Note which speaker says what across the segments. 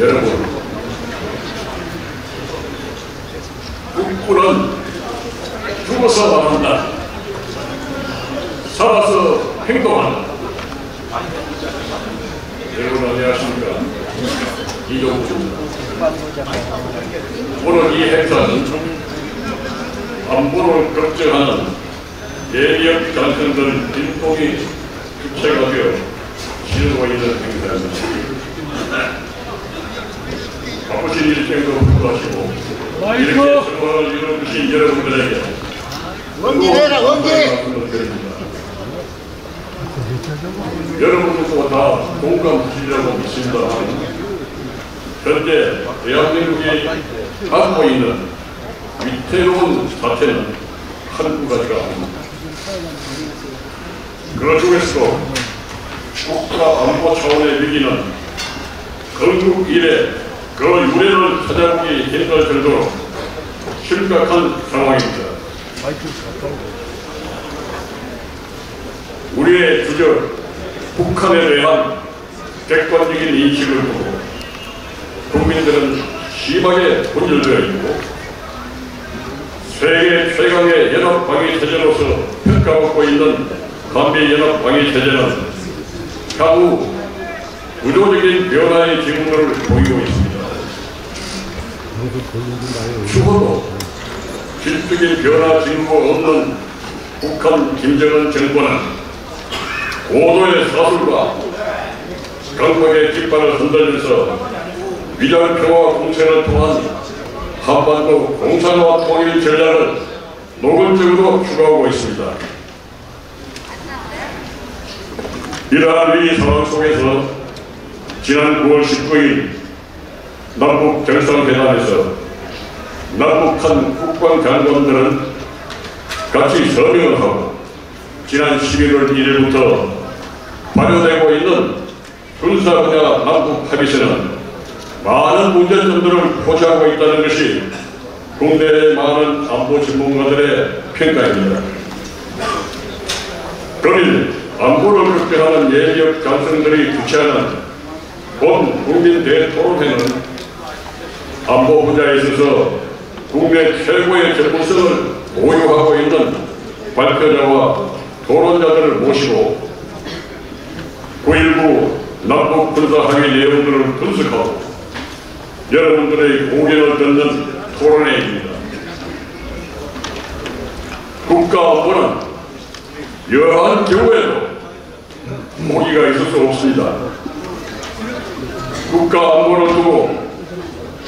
Speaker 1: 여러분, 국군은 죽어서 말한다. 살아서 행동한다. 여러분 안녕하십니까? 이종국입니다. 오늘 이 행사는 안보를 걱정하는 예비역 장성들 진동이 주체가 되어 있는 행사입니다. 바쁘신 일정도 불구하시고 이렇게 성공을 이루어주신 여러분들에게
Speaker 2: 원기해라 원기.
Speaker 1: 여러분들도 다 공감하시려고 믿습니다. 현재 대한민국이 갖고 있는 위태로운 사태는 한두 가지가 아닙니다. 그 중에서도 국가 안보 차원의 위기는 건국 이래 그 유래를 찾아보기 힘들 정도로 심각한 상황입니다. 우리의 주적 북한에 대한 객관적인 인식을 보고 국민들은 심하게 분열되어 있고 세계 최강의 연합 방위 체제로서 평가받고 있는 한미 연합 방위 체제는 향후 구조적인 변화의 징후를 보이고 있습니다. 추후도 질적인 변화 징후가 없는 북한 김정은 정권은 고도의 사술과 강력의 깃발을 흔들면서 위장 평화 공세를 통한 한반도 공산화 통일 전략을 노골적으로 추구하고 있습니다. 이러한 위기 상황 속에서 지난 9월 19일 남북 정상회담에서 남북한 국방장관들은 같이 서명을 하고 지난 11월 1일부터 발효되고 있는 군사 분야 남북 합의서는 많은 문제점들을 포착하고 있다는 것이 국내의 많은 안보 전문가들의 평가입니다. 그러니 안보를 걱정하는 예비역 장성들이 주최하는 본 국민 대토론회는 안보 분야에 있어서 국내 최고의 전문성을 보유하고 있는 발표자와 토론자들을 모시고 9.19 남북 군사 합의 내용들을 분석하고 여러분들의 공견을 듣는 토론회입니다. 국가 안보는 여한 경우에도 모기가 있을 수 없습니다. 국가 안보를 두고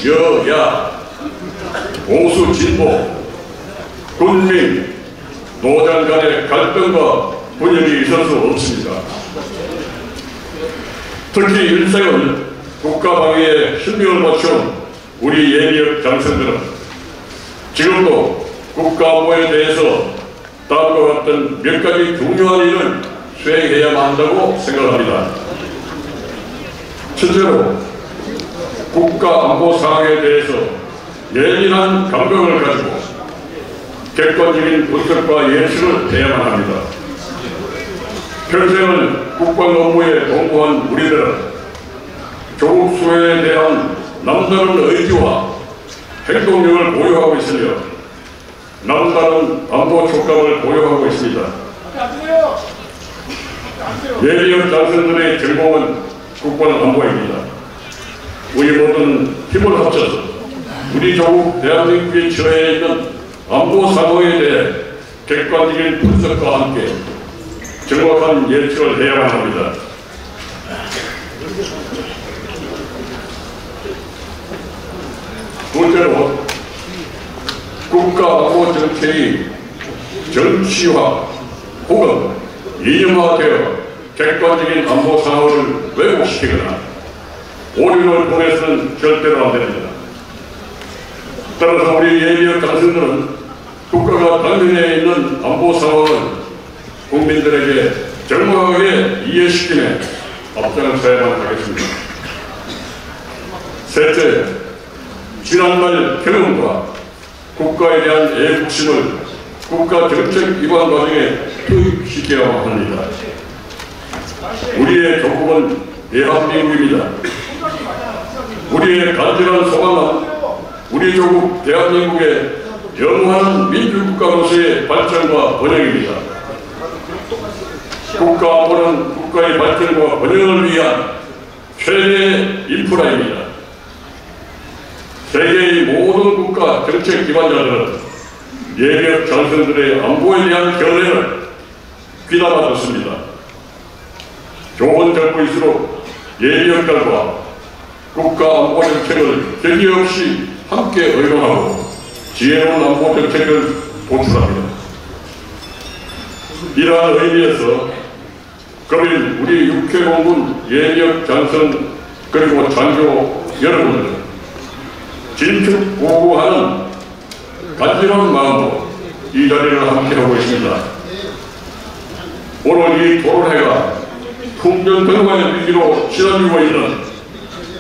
Speaker 1: 여야 보수 진보 군민 노장 간의 갈등과 분열이 있을 수 없습니다. 특히 일생을 국가 방위에 신명을 맞춘 우리 예비역 장성들은 지금도 국가 안보에 대해서 다음과 같은 몇 가지 중요한 일을 수행해야만 한다고 생각합니다. 첫째로 국가 안보 상황에 대해서 예민한 감각을 가지고 객관적인 분석과 예측을 해야만 합니다. 평생을 국방 업무에 동부한 우리들은 조국 수혜에 대한 남다른 의지와 행동력을 보유하고 있으며 남다른 안보 촉감을 보유하고 있습니다. 예비역 장성들의 전공은 국방 안보입니다. 우리 모두는 힘을 합쳐서 우리 조국 대한민국이 처해 있는 안보 상황에 대해 객관적인 분석과 함께 정확한 예측을 해야만 합니다. 둘째로 국가안보 정책이 정치화 혹은 이념화되어 객관적인 안보 상황을 왜곡시키거나 오류를 보내서는 절대로 안 됩니다. 따라서 우리 예비역 장성들은 국가가 당면에 있는 안보 상황을 국민들에게 정확하게 이해시키며 앞장을 서야만 하겠습니다. 셋째, 지난날 경험과 국가에 대한 애국심을 국가 정책 기반 과정에 투입시켜야 합니다. 우리의 조국은 대한민국입니다. 우리의 간절한 소망은 우리 조국 대한민국의 영원한 민주국가로서의 발전과 번영입니다. 국가 안보는 국가의 발전과 번영을 위한 최대의 인프라입니다. 세계의 모든 국가 정책 기관자들은 예비역 장성들의 안보에 대한 결례를 귀담아 듣습니다. 좋은 정부일수록 예비역들과 국가 안보 정책을 격의 없이 함께 의논하고 지혜로운 안보 정책을 도출합니다. 이러한 의미에서 금일 우리 육해공군 예비역 장성 그리고 장교 여러분들 진축 보고하는 간절한 마음으로 이 자리를 함께하고 있습니다. 오늘 이 토론회가 풍년등화의 위기로 치러지고 있는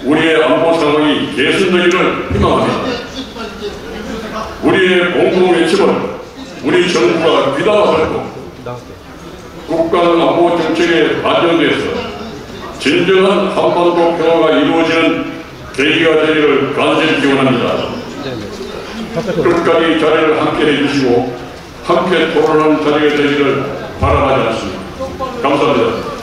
Speaker 1: 우리의 안보 상황이 개선되기를 희망합니다. 우리의 공동 외침은 우리 정부가 듣고 국가 안보 정책에 반영돼서 진정한 한반도 평화가 이루어지는 계기가 되기를 간절히 기원합니다. 끝까지 자리를 함께 해주시고 함께 토론하는 자리가 되기를 바라지 않습니다. 감사합니다.